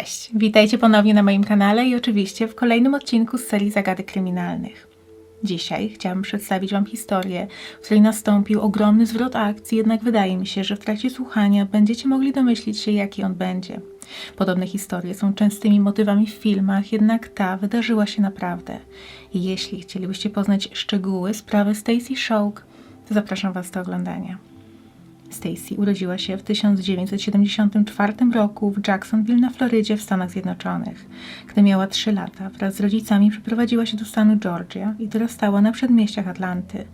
Cześć, witajcie ponownie na moim kanale i oczywiście w kolejnym odcinku z serii Zagadek Kryminalnych. Dzisiaj chciałabym przedstawić Wam historię, w której nastąpił ogromny zwrot akcji, jednak wydaje mi się, że w trakcie słuchania będziecie mogli domyślić się, jaki on będzie. Podobne historie są częstymi motywami w filmach, jednak ta wydarzyła się naprawdę. Jeśli chcielibyście poznać szczegóły sprawy Stacy Shouk, to zapraszam Was do oglądania. Stacy urodziła się w 1974 roku w Jacksonville na Florydzie w Stanach Zjednoczonych. Gdy miała 3 lata, wraz z rodzicami przeprowadziła się do stanu Georgia i dorastała na przedmieściach Atlanty.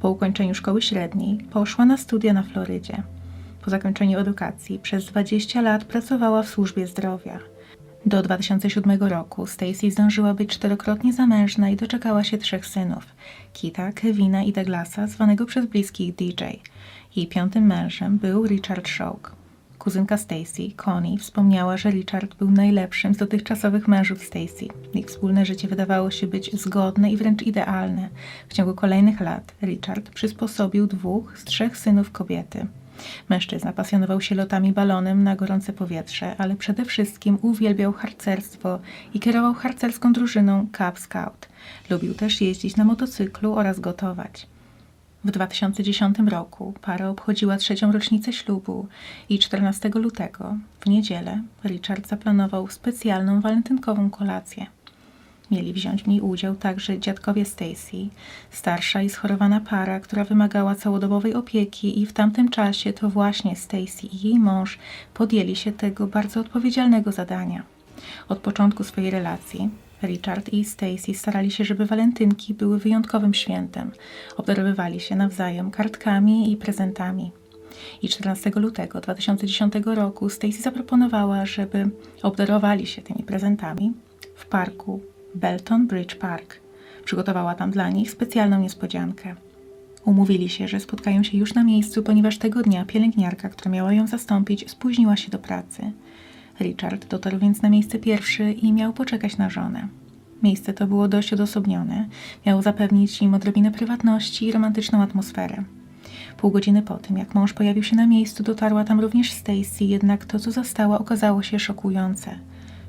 Po ukończeniu szkoły średniej poszła na studia na Florydzie. Po zakończeniu edukacji przez 20 lat pracowała w służbie zdrowia. Do 2007 roku Stacy zdążyła być czterokrotnie zamężna i doczekała się trzech synów: Kita, Kevina i Douglasa, zwanego przez bliskich DJ. Jej piątym mężem był Richard Shouk. Kuzynka Stacy, Connie, wspomniała, że Richard był najlepszym z dotychczasowych mężów Stacy. Ich wspólne życie wydawało się być zgodne i wręcz idealne. W ciągu kolejnych lat Richard przysposobił dwóch z trzech synów kobiety. Mężczyzna pasjonował się lotami balonem na gorące powietrze, ale przede wszystkim uwielbiał harcerstwo i kierował harcerską drużyną Cub Scout. Lubił też jeździć na motocyklu oraz gotować. W 2010 roku para obchodziła trzecią rocznicę ślubu i 14 lutego, w niedzielę, Richard zaplanował specjalną walentynkową kolację. Mieli wziąć w niej udział także dziadkowie Stacy, starsza i schorowana para, która wymagała całodobowej opieki i w tamtym czasie to właśnie Stacy i jej mąż podjęli się tego bardzo odpowiedzialnego zadania. Od początku swojej relacji Richard i Stacy starali się, żeby walentynki były wyjątkowym świętem. Obdarowywali się nawzajem kartkami i prezentami. I 14 lutego 2010 roku Stacy zaproponowała, żeby obdarowali się tymi prezentami w parku Belton Bridge Park. Przygotowała tam dla nich specjalną niespodziankę. Umówili się, że spotkają się już na miejscu, ponieważ tego dnia pielęgniarka, która miała ją zastąpić, spóźniła się do pracy. Richard dotarł więc na miejsce pierwszy i miał poczekać na żonę. Miejsce to było dość odosobnione, miało zapewnić im odrobinę prywatności i romantyczną atmosferę. Pół godziny po tym, jak mąż pojawił się na miejscu, dotarła tam również Stacy, jednak to, co zastała, okazało się szokujące.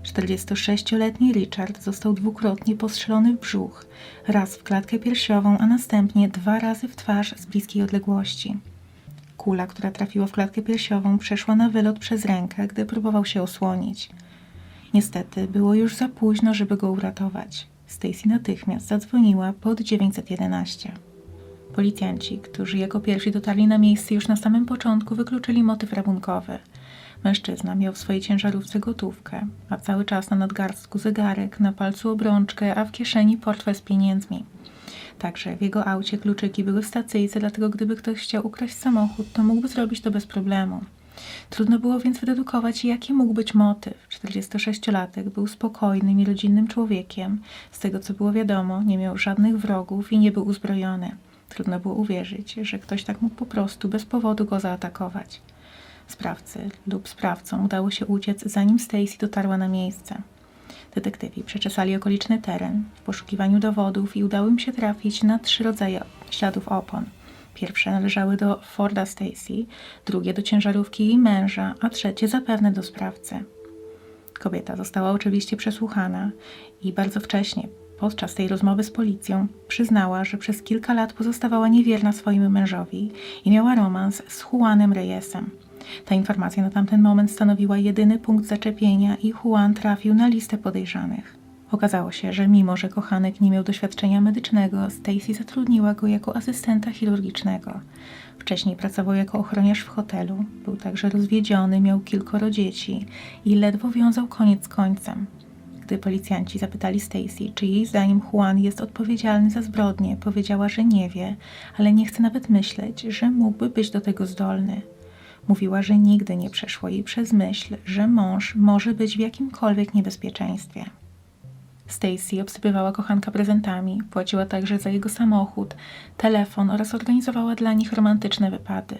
46-letni Richard został dwukrotnie postrzelony w brzuch, raz w klatkę piersiową, a następnie dwa razy w twarz z bliskiej odległości. Kula, która trafiła w klatkę piersiową, przeszła na wylot przez rękę, gdy próbował się osłonić. Niestety, było już za późno, żeby go uratować. Stacy natychmiast zadzwoniła pod 911. Policjanci, którzy jako pierwsi dotarli na miejsce już na samym początku, wykluczyli motyw rabunkowy. Mężczyzna miał w swojej ciężarówce gotówkę, a cały czas na nadgarstku zegarek, na palcu obrączkę, a w kieszeni portfel z pieniędzmi. Także w jego aucie kluczyki były w stacyjce, dlatego gdyby ktoś chciał ukraść samochód, to mógłby zrobić to bez problemu. Trudno było więc wydedukować, jaki mógł być motyw. 46-latek był spokojnym i rodzinnym człowiekiem. Z tego, co było wiadomo, nie miał żadnych wrogów i nie był uzbrojony. Trudno było uwierzyć, że ktoś tak mógł po prostu bez powodu go zaatakować. Sprawcy lub sprawcom udało się uciec, zanim Stacy dotarła na miejsce. Detektywi przeczesali okoliczny teren w poszukiwaniu dowodów i udało im się trafić na trzy rodzaje śladów opon. Pierwsze należały do Forda Stacy, drugie do ciężarówki jej męża, a trzecie zapewne do sprawcy. Kobieta została oczywiście przesłuchana i bardzo wcześnie, podczas tej rozmowy z policją, przyznała, że przez kilka lat pozostawała niewierna swojemu mężowi i miała romans z Juanem Reyesem. Ta informacja na tamten moment stanowiła jedyny punkt zaczepienia i Juan trafił na listę podejrzanych. Okazało się, że mimo, że kochanek nie miał doświadczenia medycznego, Stacy zatrudniła go jako asystenta chirurgicznego. Wcześniej pracował jako ochroniarz w hotelu, był także rozwiedziony, miał kilkoro dzieci i ledwo wiązał koniec z końcem. Gdy policjanci zapytali Stacy, czy jej zdaniem Juan jest odpowiedzialny za zbrodnię, powiedziała, że nie wie, ale nie chce nawet myśleć, że mógłby być do tego zdolny. Mówiła, że nigdy nie przeszło jej przez myśl, że mąż może być w jakimkolwiek niebezpieczeństwie. Stacy obsypywała kochanka prezentami, płaciła także za jego samochód, telefon oraz organizowała dla nich romantyczne wypady.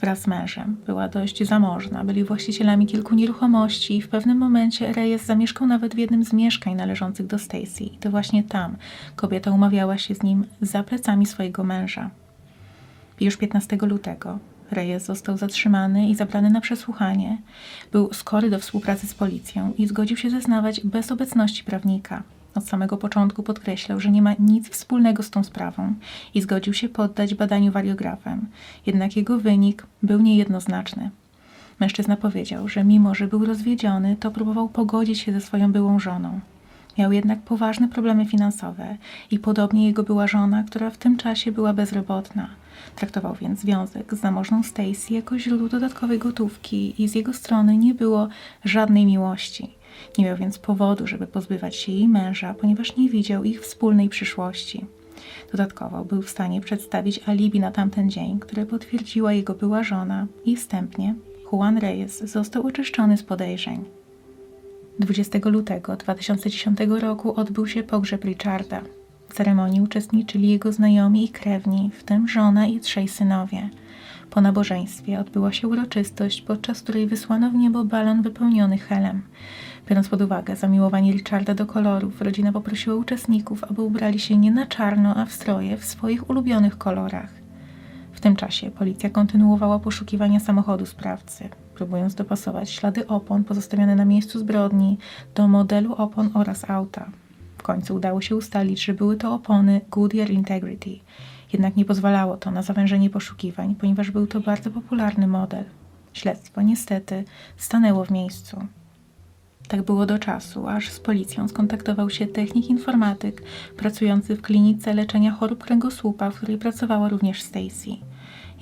Wraz z mężem była dość zamożna, byli właścicielami kilku nieruchomości i w pewnym momencie Reyes zamieszkał nawet w jednym z mieszkań należących do Stacy i to właśnie tam kobieta umawiała się z nim za plecami swojego męża. Już 15 lutego Reyes został zatrzymany i zabrany na przesłuchanie. Był skory do współpracy z policją i zgodził się zeznawać bez obecności prawnika. Od samego początku podkreślał, że nie ma nic wspólnego z tą sprawą i zgodził się poddać badaniu wariografem. Jednak jego wynik był niejednoznaczny. Mężczyzna powiedział, że mimo, że był rozwiedziony, to próbował pogodzić się ze swoją byłą żoną. Miał jednak poważne problemy finansowe i podobnie jego była żona, która w tym czasie była bezrobotna. Traktował więc związek z zamożną Stacy jako źródło dodatkowej gotówki i z jego strony nie było żadnej miłości. Nie miał więc powodu, żeby pozbywać się jej męża, ponieważ nie widział ich wspólnej przyszłości. Dodatkowo był w stanie przedstawić alibi na tamten dzień, które potwierdziła jego była żona i wstępnie Juan Reyes został oczyszczony z podejrzeń. 20 lutego 2010 roku odbył się pogrzeb Richarda. W ceremonii uczestniczyli jego znajomi i krewni, w tym żona i trzej synowie. Po nabożeństwie odbyła się uroczystość, podczas której wysłano w niebo balon wypełniony helem. Biorąc pod uwagę zamiłowanie Richarda do kolorów, rodzina poprosiła uczestników, aby ubrali się nie na czarno, a w stroje w swoich ulubionych kolorach. W tym czasie policja kontynuowała poszukiwania samochodu sprawcy, próbując dopasować ślady opon pozostawione na miejscu zbrodni do modelu opon oraz auta. W końcu udało się ustalić, że były to opony Goodyear Integrity. Jednak nie pozwalało to na zawężenie poszukiwań, ponieważ był to bardzo popularny model. Śledztwo niestety stanęło w miejscu. Tak było do czasu, aż z policją skontaktował się technik informatyk pracujący w klinice leczenia chorób kręgosłupa, w której pracowała również Stacy.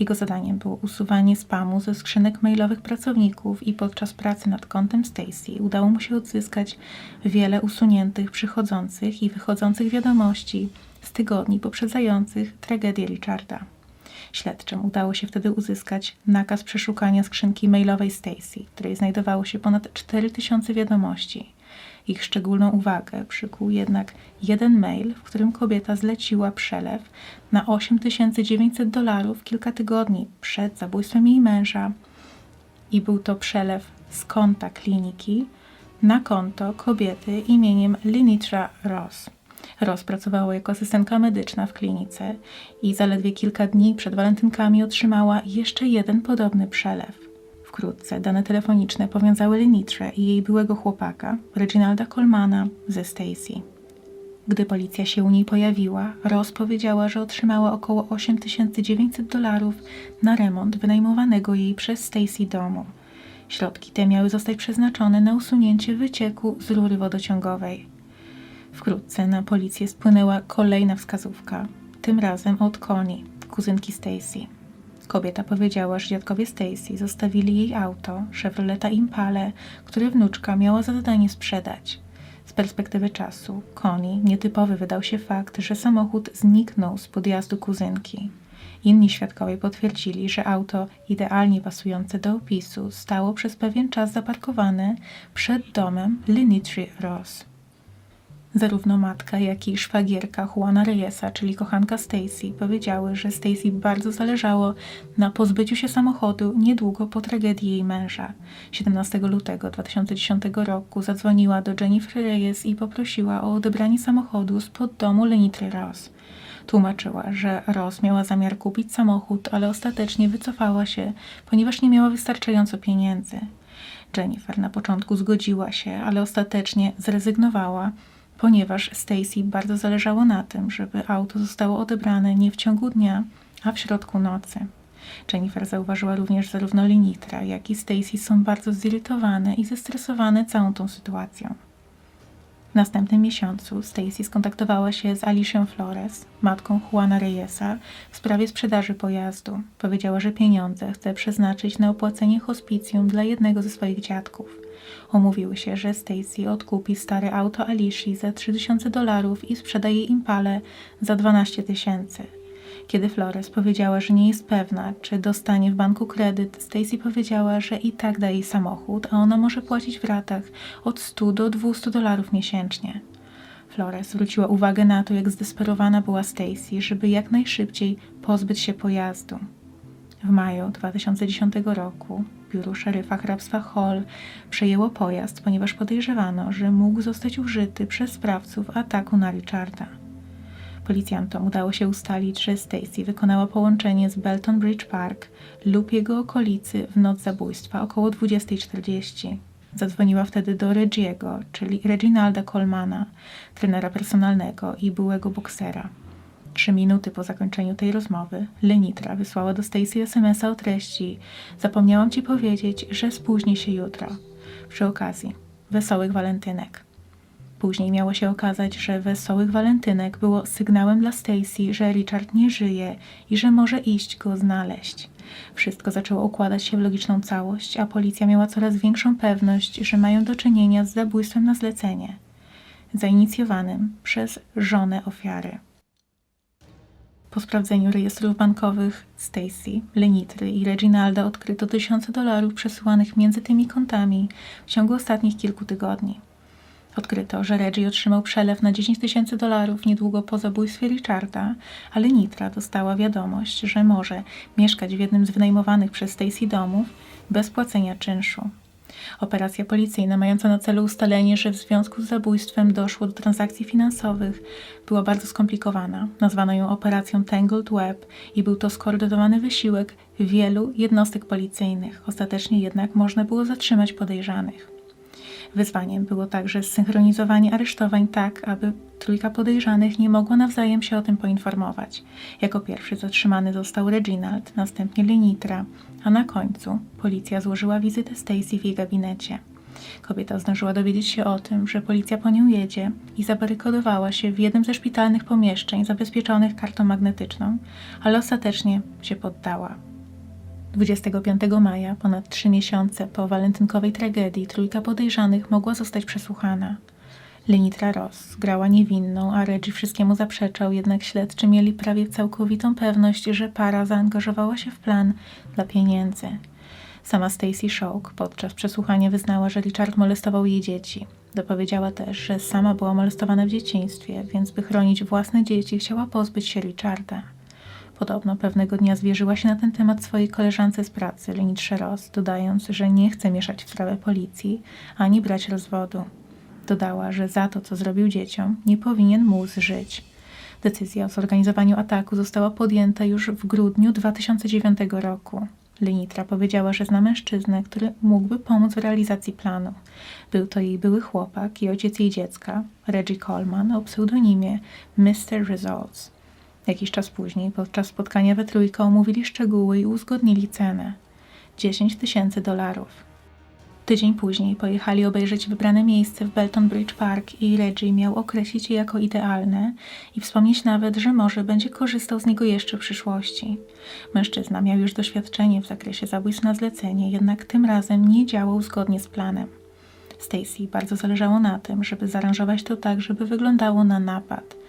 Jego zadaniem było usuwanie spamu ze skrzynek mailowych pracowników i podczas pracy nad kontem Stacy udało mu się odzyskać wiele usuniętych przychodzących i wychodzących wiadomości z tygodni poprzedzających tragedię Richarda. Śledczym udało się wtedy uzyskać nakaz przeszukania skrzynki mailowej Stacy, w której znajdowało się ponad 4000 wiadomości. Ich szczególną uwagę przykuł jednak jeden mail, w którym kobieta zleciła przelew na 8900 dolarów kilka tygodni przed zabójstwem jej męża. I był to przelew z konta kliniki na konto kobiety imieniem Linitra Ross. Ross pracowała jako asystentka medyczna w klinice i zaledwie kilka dni przed walentynkami otrzymała jeszcze jeden podobny przelew. Wkrótce dane telefoniczne powiązały Lenitrę i jej byłego chłopaka, Reginalda Colmana, ze Stacy. Gdy policja się u niej pojawiła, Ross powiedziała, że otrzymała około 8900 dolarów na remont wynajmowanego jej przez Stacy domu. Środki te miały zostać przeznaczone na usunięcie wycieku z rury wodociągowej. Wkrótce na policję spłynęła kolejna wskazówka, tym razem od Connie, kuzynki Stacy. Kobieta powiedziała, że dziadkowie Stacy zostawili jej auto, Chevroleta Impale, które wnuczka miała za zadanie sprzedać. Z perspektywy czasu, Connie nietypowy wydał się fakt, że samochód zniknął z podjazdu kuzynki. Inni świadkowie potwierdzili, że auto, idealnie pasujące do opisu, stało przez pewien czas zaparkowane przed domem Linitry Ross. Zarówno matka, jak i szwagierka Juana Reyesa, czyli kochanka Stacy, powiedziały, że Stacy bardzo zależało na pozbyciu się samochodu niedługo po tragedii jej męża. 17 lutego 2010 roku zadzwoniła do Jennifer Reyes i poprosiła o odebranie samochodu spod domu Lenitry Ross. Tłumaczyła, że Ross miała zamiar kupić samochód, ale ostatecznie wycofała się, ponieważ nie miała wystarczająco pieniędzy. Jennifer na początku zgodziła się, ale ostatecznie zrezygnowała ponieważ Stacy bardzo zależało na tym, żeby auto zostało odebrane nie w ciągu dnia, a w środku nocy. Jennifer zauważyła również zarówno Linitra, jak i Stacy są bardzo zirytowane i zestresowane całą tą sytuacją. W następnym miesiącu Stacy skontaktowała się z Alicją Flores, matką Juana Reyesa, w sprawie sprzedaży pojazdu. Powiedziała, że pieniądze chce przeznaczyć na opłacenie hospicjum dla jednego ze swoich dziadków. Umówiły się, że Stacy odkupi stare auto Alicji za 3000 dolarów i sprzeda jej Impale za 12 tysięcy. Kiedy Flores powiedziała, że nie jest pewna, czy dostanie w banku kredyt, Stacy powiedziała, że i tak da jej samochód, a ona może płacić w ratach od 100 do 200 dolarów miesięcznie. Flores zwróciła uwagę na to, jak zdesperowana była Stacy, żeby jak najszybciej pozbyć się pojazdu. W maju 2010 roku biuro szeryfa hrabstwa Hall przejęło pojazd, ponieważ podejrzewano, że mógł zostać użyty przez sprawców ataku na Richarda. Policjantom udało się ustalić, że Stacy wykonała połączenie z Belton Bridge Park lub jego okolicy w noc zabójstwa około 20.40. Zadzwoniła wtedy do Regiego, czyli Reginalda Colemana, trenera personalnego i byłego boksera. Trzy minuty po zakończeniu tej rozmowy Lenitra wysłała do Stacy SMS-a o treści Zapomniałam ci powiedzieć, że spóźni się jutro. Przy okazji wesołych walentynek. Później miało się okazać, że wesołych walentynek było sygnałem dla Stacy, że Richard nie żyje i że może iść go znaleźć. Wszystko zaczęło układać się w logiczną całość, a policja miała coraz większą pewność, że mają do czynienia z zabójstwem na zlecenie, zainicjowanym przez żonę ofiary. Po sprawdzeniu rejestrów bankowych Stacy, Lenitry i Reginalda odkryto tysiące dolarów przesyłanych między tymi kontami w ciągu ostatnich kilku tygodni. Odkryto, że Reggie otrzymał przelew na 10 tysięcy dolarów niedługo po zabójstwie Richarda, a Lenitra dostała wiadomość, że może mieszkać w jednym z wynajmowanych przez Stacy domów bez płacenia czynszu. Operacja policyjna mająca na celu ustalenie, że w związku z zabójstwem doszło do transakcji finansowych, była bardzo skomplikowana. Nazwano ją operacją Tangled Web i był to skoordynowany wysiłek wielu jednostek policyjnych. Ostatecznie jednak można było zatrzymać podejrzanych. Wyzwaniem było także zsynchronizowanie aresztowań tak, aby trójka podejrzanych nie mogła nawzajem się o tym poinformować. Jako pierwszy zatrzymany został Reginald, następnie Lenitra, a na końcu policja złożyła wizytę Stacy w jej gabinecie. Kobieta zdążyła dowiedzieć się o tym, że policja po nią jedzie i zabarykadowała się w jednym ze szpitalnych pomieszczeń zabezpieczonych kartą magnetyczną, ale ostatecznie się poddała. 25 maja, ponad trzy miesiące po walentynkowej tragedii, trójka podejrzanych mogła zostać przesłuchana. Lenitra Ross grała niewinną, a Reggie wszystkiemu zaprzeczał, jednak śledczy mieli prawie całkowitą pewność, że para zaangażowała się w plan dla pieniędzy. Sama Stacy Shouk podczas przesłuchania wyznała, że Richard molestował jej dzieci. Dopowiedziała też, że sama była molestowana w dzieciństwie, więc by chronić własne dzieci, chciała pozbyć się Richarda. Podobno pewnego dnia zwierzyła się na ten temat swojej koleżance z pracy, Lenitrze Ross, dodając, że nie chce mieszać w sprawę policji ani brać rozwodu. Dodała, że za to, co zrobił dzieciom, nie powinien móc żyć. Decyzja o zorganizowaniu ataku została podjęta już w grudniu 2009 roku. Lenitra powiedziała, że zna mężczyznę, który mógłby pomóc w realizacji planu. Był to jej były chłopak i ojciec jej dziecka, Reggie Coleman, o pseudonimie Mr. Results. Jakiś czas później, podczas spotkania we trójkę, omówili szczegóły i uzgodnili cenę 10 tysięcy dolarów. Tydzień później pojechali obejrzeć wybrane miejsce w Belton Bridge Park i Reggie miał określić je jako idealne i wspomnieć nawet, że może będzie korzystał z niego jeszcze w przyszłości. Mężczyzna miał już doświadczenie w zakresie zabójstw na zlecenie, jednak tym razem nie działał zgodnie z planem. Stacy bardzo zależało na tym, żeby zaaranżować to tak, żeby wyglądało na napad.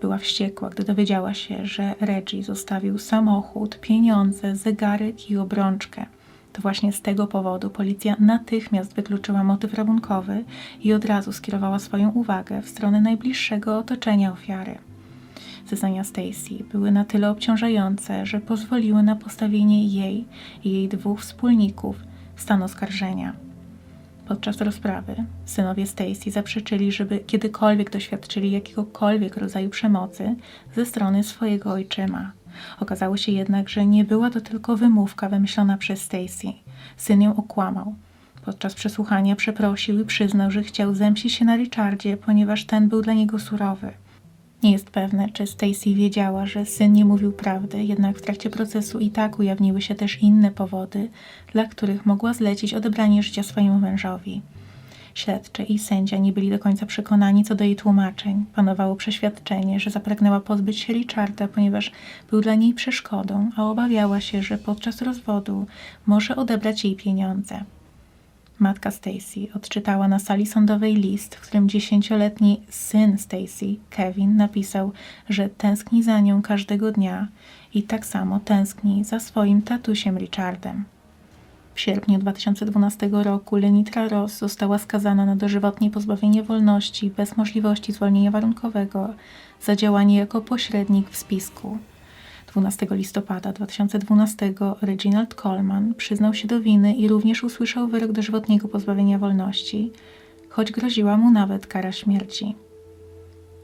Była wściekła, gdy dowiedziała się, że Reggie zostawił samochód, pieniądze, zegarek i obrączkę. To właśnie z tego powodu policja natychmiast wykluczyła motyw rabunkowy i od razu skierowała swoją uwagę w stronę najbliższego otoczenia ofiary. Zeznania Stacy były na tyle obciążające, że pozwoliły na postawienie jej i jej dwóch wspólników w stan oskarżenia. Podczas rozprawy synowie Stacy zaprzeczyli, żeby kiedykolwiek doświadczyli jakiegokolwiek rodzaju przemocy ze strony swojego ojczyma. Okazało się jednak, że nie była to tylko wymówka wymyślona przez Stacy. Syn ją okłamał. Podczas przesłuchania przeprosił i przyznał, że chciał zemścić się na Richardzie, ponieważ ten był dla niego surowy. Nie jest pewne, czy Stacy wiedziała, że syn nie mówił prawdy, jednak w trakcie procesu i tak ujawniły się też inne powody, dla których mogła zlecić odebranie życia swojemu mężowi. Śledczy i sędzia nie byli do końca przekonani co do jej tłumaczeń. Panowało przeświadczenie, że zapragnęła pozbyć się Richarda, ponieważ był dla niej przeszkodą, a obawiała się, że podczas rozwodu może odebrać jej pieniądze. Matka Stacy odczytała na sali sądowej list, w którym dziesięcioletni syn Stacy, Kevin, napisał, że tęskni za nią każdego dnia i tak samo tęskni za swoim tatusiem Richardem. W sierpniu 2012 roku Lenitra Ross została skazana na dożywotnie pozbawienie wolności bez możliwości zwolnienia warunkowego za działanie jako pośrednik w spisku. 12 listopada 2012 Reginald Coleman przyznał się do winy i również usłyszał wyrok dożywotniego pozbawienia wolności, choć groziła mu nawet kara śmierci.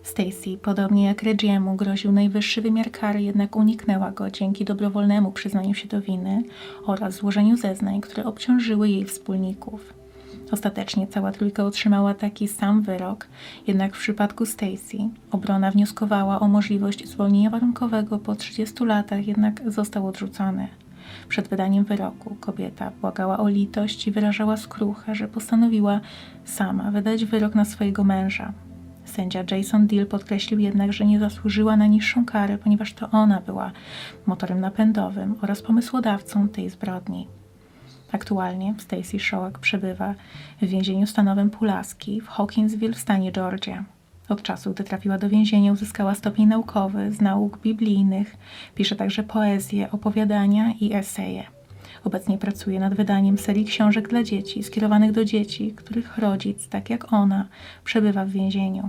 Stacy, podobnie jak Reggiemu, groził najwyższy wymiar kary, jednak uniknęła go dzięki dobrowolnemu przyznaniu się do winy oraz złożeniu zeznań, które obciążyły jej wspólników. Ostatecznie cała trójka otrzymała taki sam wyrok, jednak w przypadku Stacy obrona wnioskowała o możliwość zwolnienia warunkowego po 30 latach, jednak został odrzucony. Przed wydaniem wyroku kobieta błagała o litość i wyrażała skruchę, że postanowiła sama wydać wyrok na swojego męża. Sędzia Jason Deal podkreślił jednak, że nie zasłużyła na niższą karę, ponieważ to ona była motorem napędowym oraz pomysłodawcą tej zbrodni. Aktualnie Stacy Shoak przebywa w więzieniu stanowym Pulaski w Hawkinsville w stanie Georgia. Od czasu, gdy trafiła do więzienia, uzyskała stopień naukowy z nauk biblijnych, pisze także poezję, opowiadania i eseje. Obecnie pracuje nad wydaniem serii książek dla dzieci, skierowanych do dzieci, których rodzic, tak jak ona, przebywa w więzieniu.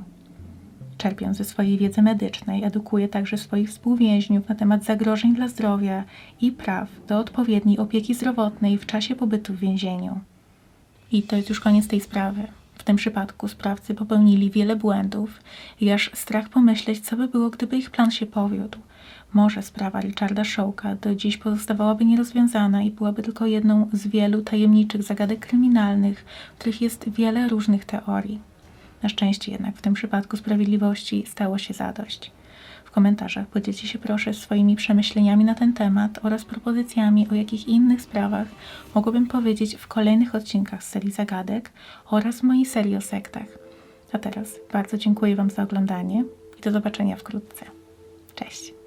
Czerpiąc ze swojej wiedzy medycznej, edukuje także swoich współwięźniów na temat zagrożeń dla zdrowia i praw do odpowiedniej opieki zdrowotnej w czasie pobytu w więzieniu. I to jest już koniec tej sprawy. W tym przypadku sprawcy popełnili wiele błędów i aż strach pomyśleć, co by było, gdyby ich plan się powiódł. Może sprawa Richarda Shawka do dziś pozostawałaby nierozwiązana i byłaby tylko jedną z wielu tajemniczych zagadek kryminalnych, w których jest wiele różnych teorii. Na szczęście jednak w tym przypadku sprawiedliwości stało się zadość. W komentarzach podzielcie się proszę swoimi przemyśleniami na ten temat oraz propozycjami, o jakich innych sprawach mogłabym powiedzieć w kolejnych odcinkach z serii zagadek oraz mojej serii o sektach. A teraz bardzo dziękuję Wam za oglądanie i do zobaczenia wkrótce. Cześć!